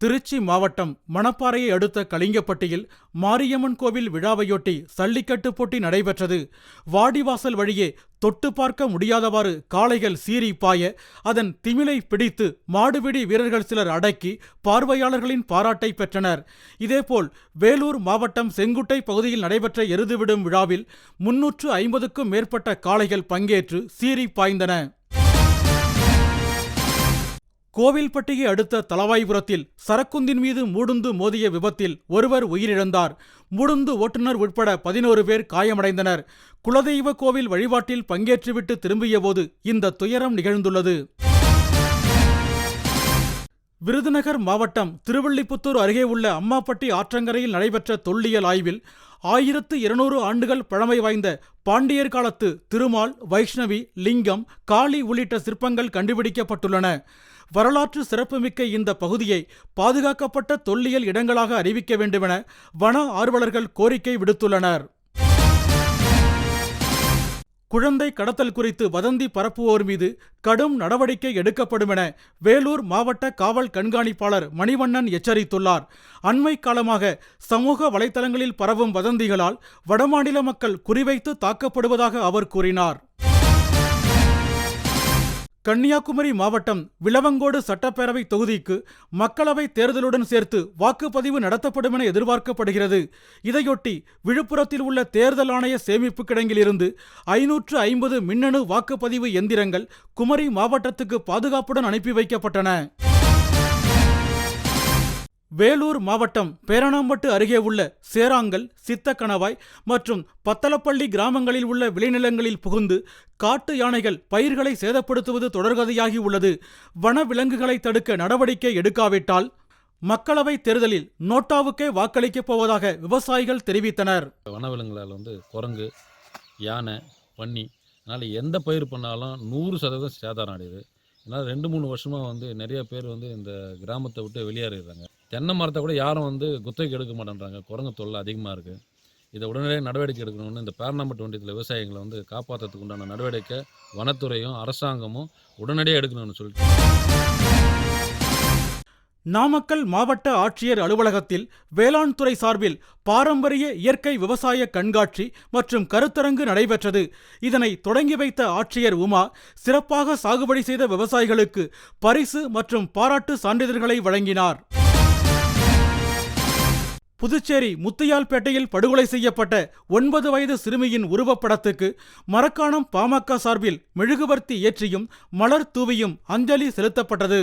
திருச்சி மாவட்டம் மணப்பாறையை அடுத்த கலிங்கப்பட்டியில் மாரியம்மன் கோவில் விழாவையொட்டி சல்லிக்கட்டு போட்டி நடைபெற்றது. வாடிவாசல் வழியே தொட்டு பார்க்க முடியாதவாறு காளைகள் சீறி பாய அதன் திமிலை பிடித்து மாடுபிடி வீரர்கள் சிலர் அடக்கி பார்வையாளர்களின் பாராட்டை பெற்றனர். இதேபோல் வேலூர் மாவட்டம் செங்குட்டை பகுதியில் நடைபெற்ற எருதுவிடும் விழாவில் முன்னூற்று ஐம்பதுக்கும் மேற்பட்ட காளைகள் பங்கேற்று சீறி பாய்ந்தன. கோவில்பட்டியை அடுத்த தலவாய்புரத்தில் சரக்குந்தின் மீது மூடுந்து மோதிய விபத்தில் ஒருவர் உயிரிழந்தார். மூடுந்து ஓட்டுநர் உட்பட பதினோரு பேர் காயமடைந்தனர். குலதெய்வ கோவில் வழிபாட்டில் பங்கேற்றுவிட்டு திரும்பியபோது இந்த துயரம் நிகழ்ந்துள்ளது. விருதுநகர் மாவட்டம் திருவள்ளிபுத்தூர் அருகே உள்ள அம்மாப்பட்டி ஆற்றங்கரையில் நடைபெற்ற தொல்லியல் ஆய்வில் ஆயிரத்து இருநூறு ஆண்டுகள் பழமை வாய்ந்த பாண்டியர் காலத்து திருமால் வைஷ்ணவி லிங்கம் காளி உள்ளிட்ட சிற்பங்கள் கண்டுபிடிக்கப்பட்டுள்ளன. வரலாற்று சிறப்புமிக்க இந்த பகுதியை பாதுகாக்கப்பட்ட தொல்லியல் இடங்களாக அறிவிக்க வேண்டுமென வன ஆர்வலர்கள் கோரிக்கை விடுத்துள்ளனர். குழந்தை கடத்தல் குறித்து வதந்தி பரப்புவோர் மீது கடும் நடவடிக்கை எடுக்கப்படும் என வேலூர் மாவட்ட காவல் கண்காணிப்பாளர் மணிவண்ணன் எச்சரித்துள்ளார். அண்மை காலமாக சமூக வலைதளங்களில் பரவும் வதந்திகளால் வடமாநில மக்கள் குறிவைத்து தாக்கப்படுவதாக அவர் கூறினார். கன்னியாகுமரி மாவட்டம் விளவங்கோடு சட்டப்பேரவை தொகுதிக்கு மக்களவை தேர்தலுடன் சேர்த்து வாக்குப்பதிவு நடத்தப்படும் என எதிர்பார்க்கப்படுகிறது. இதையொட்டி விழுப்புரத்தில் உள்ள தேர்தல் ஆணைய சேமிப்பு கிடங்கிலிருந்து ஐநூற்று ஐம்பது மின்னணு வாக்குப்பதிவு எந்திரங்கள் குமரி மாவட்டத்துக்கு பாதுகாப்புடன் அனுப்பி வைக்கப்பட்டன. வேலூர் மாவட்டம் பேரணாம்பட்டு அருகே உள்ள சேராங்கல் சித்தக்கணவாய் மற்றும் பத்தலப்பள்ளி கிராமங்களில் உள்ள விளைநிலங்களில் புகுந்து காட்டு யானைகள் பயிர்களை சேதப்படுத்துவது தொடர்கதையாகி உள்ளது. வனவிலங்குகளை தடுக்க நடவடிக்கை எடுக்காவிட்டால் மக்களவை தேர்தலில் நோட்டாவுக்கே வாக்களிக்கப் போவதாக விவசாயிகள் தெரிவித்தனர். வனவிலங்குகளால் வந்து குரங்கு யானை பன்னி அதனால் எந்த பயிர் பண்ணாலும் நூறு சதவீதம் சேதாரம் அடையுது. அதனால் ரெண்டு மூணு வருஷமாக வந்து நிறைய பேர் வந்து இந்த கிராமத்தை விட்டு வெளியேறிடுறாங்க தென்னை மரத்தை கூட யாரும் வந்து குத்தகைக்கு எடுக்க மாட்டேன்றாங்க. குரங்கு தொல்லை அதிகமாக இருக்குது இதை உடனடியாக நடவடிக்கை எடுக்கணும்னு இந்த பேரணாம்பட்டு ஒன்றியத்தில் விவசாயிகளை வந்து காப்பாற்றுறதுக்கு உண்டான நடவடிக்கை வனத்துறையும் அரசாங்கமும் உடனடியாக எடுக்கணும்னு சொல்லிட்டு. நாமக்கல் மாவட்ட ஆட்சியர் அலுவலகத்தில் வேளாண் துறை சார்பில் பாரம்பரிய இயற்கை விவசாய கண்காட்சி மற்றும் கருத்தரங்கு நடைபெற்றது. இதனை தொடங்கி வைத்த ஆட்சியர் உமா சிறப்பாக சாகுபடி செய்த விவசாயிகளுக்கு பரிசு மற்றும் பாராட்டு சான்றிதழ்களை வழங்கினார். புதுச்சேரி முத்தையால்பேட்டையில் படுகொலை செய்யப்பட்ட ஒன்பது வயது சிறுமியின் உருவப்படத்துக்கு மரக்காணம் பாமக சார்பில் மெழுகுவர்த்தி ஏற்றியும் மலர் தூவியும் அஞ்சலி செலுத்தப்பட்டது.